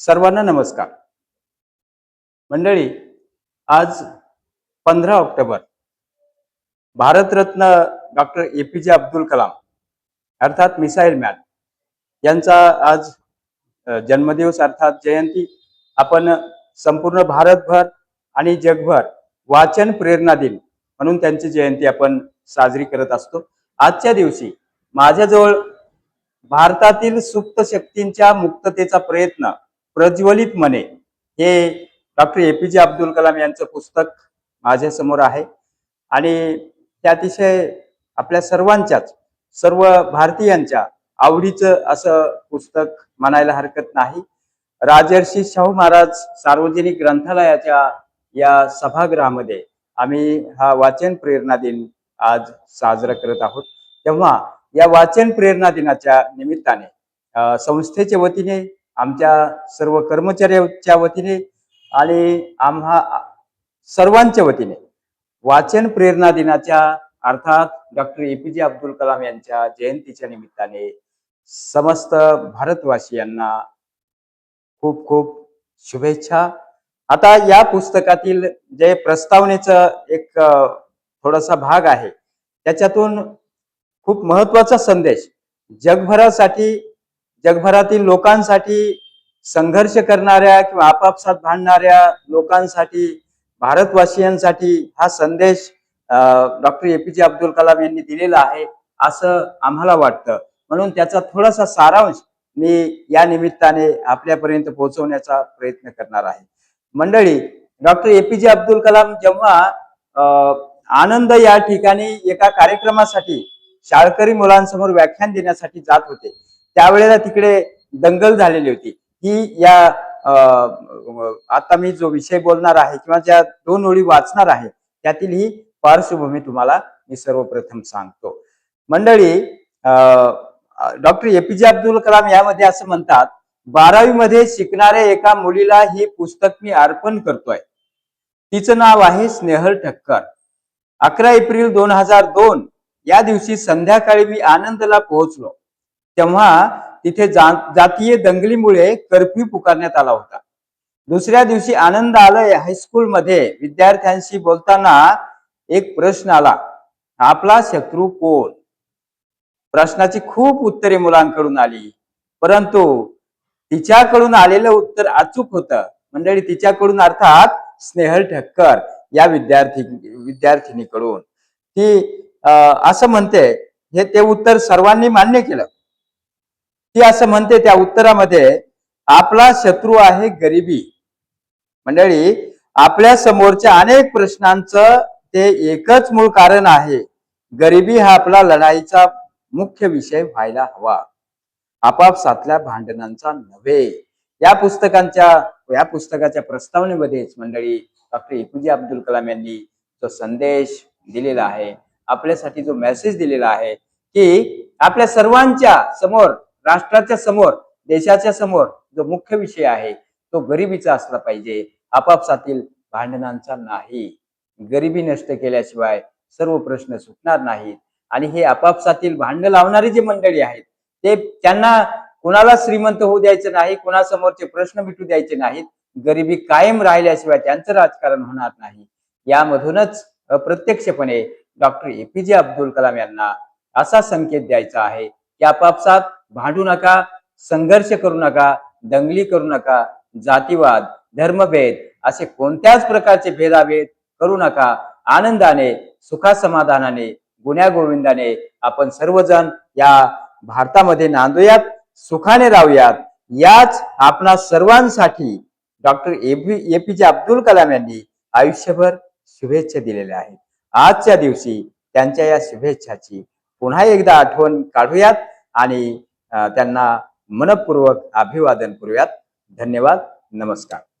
सर्वांना नमस्कार. मंडळी आज पंधरा October. Bharat Ratna doctor A P J Abdul Kalam अर्थात मिसाईल मॅन यांचा आज जन्मदिवस अर्थात जयंती. आपण संपूर्ण भारतभर आणि जगभर वाचन प्रेरणा दिन म्हणून त्यांची जयंती आपण साजरी करत असतो. आजच्या दिवशी माझ्याजवळ भारतातील सुप्त शक्तींच्या मुक्ततेचा प्रयत्न प्रज्वलित मने. हे doctor A P J Abdul Kalam यांचं पुस्तक माझ्यासमोर आहे. आणि ते अतिशय आपल्या सर्वांच्याच सर्व भारतीयांच्या आवडीचं असं पुस्तक म्हणायला हरकत नाही. राजर्षी शाहू महाराज सार्वजनिक ग्रंथालयाच्या या सभागृहामध्ये आम्ही हा वाचन प्रेरणा दिन आज साजरा करत आहोत. तेव्हा या वाचन प्रेरणा दिनाच्या निमित्ताने संस्थेच्या वतीने आमच्या सर्व कर्मचाऱ्याच्या वतीने आणि आम्हा सर्वांच्या वतीने वाचन प्रेरणा दिनाच्या अर्थात doctor A P J Abdul Kalam यांच्या जयंतीच्या निमित्ताने समस्त भारतवासियांना खूप खूप शुभेच्छा. आता या पुस्तकातील जे प्रस्तावनेचं एक थोडासा भाग आहे त्याच्यातून खूप महत्त्वाचा संदेश जगभरासाठी जगभरातील लोकांसाठी संघर्ष करणाऱ्या किंवा आपापसात भांडणाऱ्या लोकांसाठी भारतवासियांसाठी हा संदेश doctor A P J Abdul Kalam यांनी दिलेला आहे असं आम्हाला वाटतं. म्हणून त्याचा थोडासा सारांश मी या निमित्ताने आपल्यापर्यंत पोहोचवण्याचा प्रयत्न करणार आहे. मंडळी doctor A P J Abdul Kalam जेव्हा आनंद या ठिकाणी एका कार्यक्रमासाठी शाळकरी मुलांसमोर व्याख्यान देण्यासाठी जात होते त्यावेळेला तिकडे दंगल झालेली होती. ही या अं, आता मी जो विषय बोलणार आहे किंवा ज्या दोन ओळी वाचणार आहे त्यातील ही पार्श्वभूमी तुम्हाला मी सर्वप्रथम सांगतो. मंडळी doctor A P J Abdul Kalam यामध्ये असं म्हणतात बारावी मध्ये शिकणाऱ्या एका मुलीला हे पुस्तक मी अर्पण करतोय. तिचं नाव आहे स्नेहल ठक्कर. अकरा एप्रिल दोन हजार दोन या दिवशी संध्याकाळी मी आनंदला पोहोचलो. तेव्हा तिथे जा- जातीय दंगलीमुळे कर्फ्यू पुकारण्यात आला होता. दुसऱ्या दिवशी आनंद आलय हायस्कूलमध्ये विद्यार्थ्यांशी बोलताना एक प्रश्न आला. आपला शत्रू कोण? प्रश्नाची खूप उत्तरे मुलांकडून आली. परंतु तिच्याकडून आलेलं उत्तर अचूक होतं. मंडळी तिच्याकडून अर्थात स्नेहल ठक्कर या विद्यार्थी विद्यार्थिनीकडून. ती असं म्हणते हे ते उत्तर सर्वांनी मान्य केलं. ती असं म्हणते त्या उत्तरामध्ये आपला शत्रू आहे गरिबी. मंडळी आपल्या समोरच्या अनेक प्रश्नांचं ते एकच मूळ कारण आहे. गरिबी हा आपला लढाईचा मुख्य विषय व्हायला हवा. आपापसातल्या भांडणांचा नव्हे. या पुस्तकांच्या या पुस्तकाच्या प्रस्तावनेमध्येच मंडळी डॉक्टर एपीजे अब्दुल कलाम यांनी जो संदेश दिलेला आहे आपल्यासाठी जो मेसेज दिलेला आहे की आपल्या सर्वांच्या समोर राष्ट्राच्या समोर देशाच्या समोर जो मुख्य विषय आहे तो गरिबीचा असला पाहिजे. आपापसातील भांडणांचा नाही. गरिबी नष्ट केल्याशिवाय सर्व प्रश्न सुटणार नाहीत. आणि हे आपापसातील भांडण लावणारी जी मंडळी आहेत ते त्यांना कुणाला श्रीमंत होऊ द्यायचं नाही कुणासमोरचे प्रश्न मिटू द्यायचे नाहीत. गरिबी कायम राहिल्याशिवाय त्यांचं राजकारण होणार नाही. यामधूनच अप्रत्यक्षपणे doctor A P J Abdul Kalam यांना असा संकेत द्यायचा आहे की आपापसात भांडू नका संघर्ष करू नका दंगली करू नका जातीवाद धर्मभेद असे कोणत्याच प्रकारचे भेदाभेद करू नका. आनंदाने सुखासमाधानाने गुण्या गोविंदाने आपण सर्वजण या भारतामध्ये नांदूयात सुखाने राहूयात. याच आपणा सर्वांसाठी doctor A P J Abdul Kalam यांनी आयुष्यभर शुभेच्छा दिलेल्या आहेत. आजच्या दिवशी त्यांच्या या शुभेच्छाची पुन्हा एकदा आठवण काढूयात आणि त्यांना मनपूर्वक अभिवादन करूयात. धन्यवाद. नमस्कार.